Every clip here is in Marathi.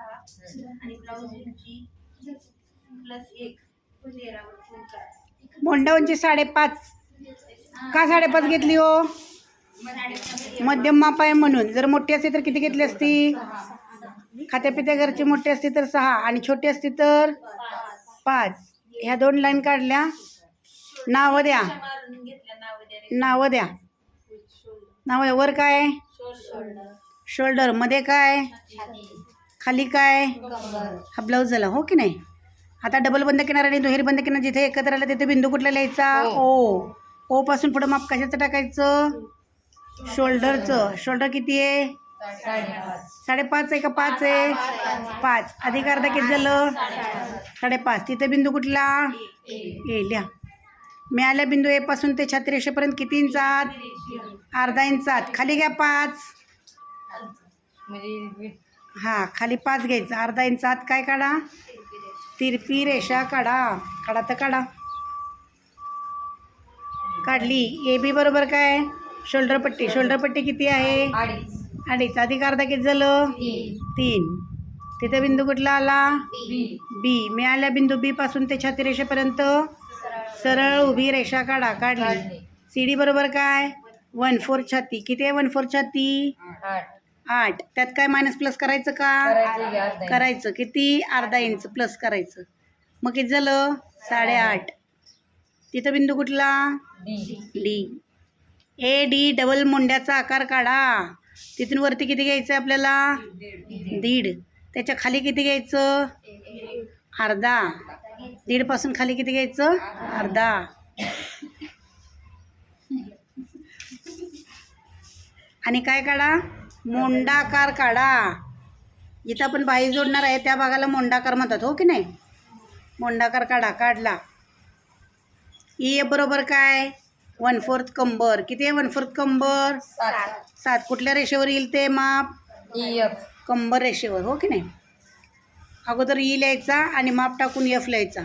सहा आणि ब्लाऊज उंची प्लस एक तेरावर फोन करा मोंडा उंची साडेपाच का साडेपाच घेतली हो? मध्यम माप आहे म्हणून. जर मोठी असती तर किती घेतली असती? खात्या पित्या घरची मोठी असती तर सहा आणि छोटी असती तर पाच. ह्या दोन लाईन काढल्या. नावं द्या. नाव द्या. नावं वर काय? शोल्डरमध्ये काय? खाली काय? हा ब्लाऊज झाला हो की नाही? आता डबल बंद किनार आणि दुहेरी बंद किनार जिथे एकत्र आलं तिथे बिंदू कुठला लिहायचा? ओ. ओ पासून पुढं माप कशाचं टाकायचं? शोल्डरचं. शोल्डर किती आहे? साडेपाच आहे का पाच आहे? पाच. अधिक अर्धा किती झालं? साडेपाच. तिथे बिंदू कुठला? ए लिहा. मिळाल्या बिंदू ए पासून ते छाती रेषेपर्यंत किती इंचात अर्धा इंचात खाली घ्या पाच. म्हणजे हा खाली पाच घ्यायचं. अर्धा इंच आत काय काढा? तिरपी रेषा काढा. काढा तर काढा. काढली. ए बी बरोबर काय? शोल्डर पट्टी. शोल्डर पट्टी किती आहे? अडीच. अधिक अर्धा किती झालं? तीन. तिथे बिंदू कुठला आला? बी. मिळाल्या बिंदू बी पासून ते छाती रेषेपर्यंत? सरळ उभी रेषा काढा. काढली. सी डी बरोबर काय? वन फोर छाती. किती आहे वन फोर छाती? आठ. त्यात काय मायनस प्लस करायचं का? करायचं किती? अर्धा इंच प्लस करायचं. मग किती झालं? साडेआठ. तिथं बिंदू कुठला? डी ए डी डबल मुंड्याचा आकार काढा. तिथून वरती किती घ्यायचं आपल्याला? दीड. त्याच्याखाली किती घ्यायचं? अर्धा. दीडपासून खाली किती घ्यायचं? अर्धा. आणि काय काढा? मोंडाकार काढा. जिथं आपण बाई जोडणार आहे त्या भागाला मोंडाकार म्हणतात हो की नाही? मोंडाकार काढा काढला. ई एफ बरोबर काय? वन फोर्थ कंबर. किती आहे वन फोर्थ कंबर? सात. कुठल्या रेषेवर येईल ते माप? कंबर रेषेवर हो की नाही? अगोदर ई लिहायचा आणि माप टाकून एफ लिहायचा.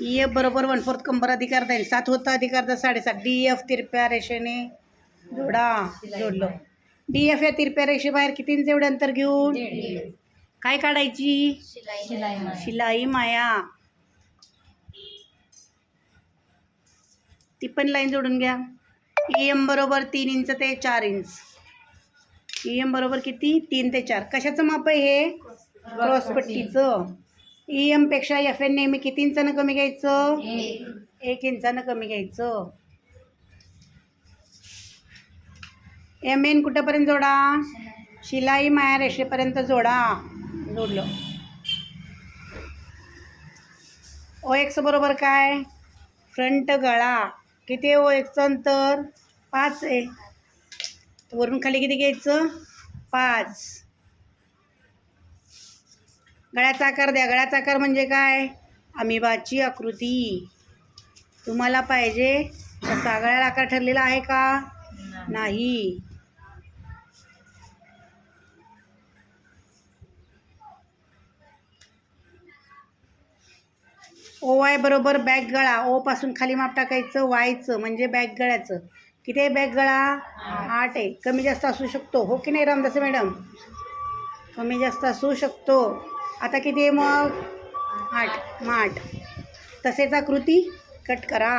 ई एफ बरोबर वन फोर्थ कंबर अधिकार सात होता अधिकार साडेसात. डी एफ तिरप्या रेषेने. जोडा जोडलं. डी एफ या तिरप्या रेषेबाहेर किती इंच एवढं अंतर घेऊन? काय काढायची? शिलाई माया. ती पण लाईन जोडून घ्या. ई एम बरोबर तीन इंच ते चार इंच. ई एम बरोबर किती? तीन ते चार. कशाचं माप आहे हे? क्रॉसपट्टीचं ई एमपेक्षा एफ एन नेहमी किती इंचानं कमी घ्यायचं? एक इंचानं कमी घ्यायचं. एम एन कुठंपर्यंत जोडा? शिलाई माया रेषेपर्यंत जोडा. जोडलं. ओ एक्स बरोबर काय? फ्रंट गळा. किती ओ एक्सचं अंतर? पाच आहे. वरून खाली किती घ्यायचं? पाच. गळ्याचा आकार द्या. गळ्याचा आकार म्हणजे काय? अमिबाची आकृती. तुम्हाला पाहिजे तसा गळ्याला आकार ठरलेला आहे का? नाही. ओ वाय बरोबर बॅग गळा. ओ पासून खाली माप टाकायचं वायचं म्हणजे बॅग गळ्याचं. किती आहे बॅग गळा? आठ आहे. कमी जास्त असू शकतो. हो की नाही रामदास मॅडम? कमी जास्त असू शकतो. आता किती आहे मग? आठ. मग आठ. तसेच आकृती कट करा.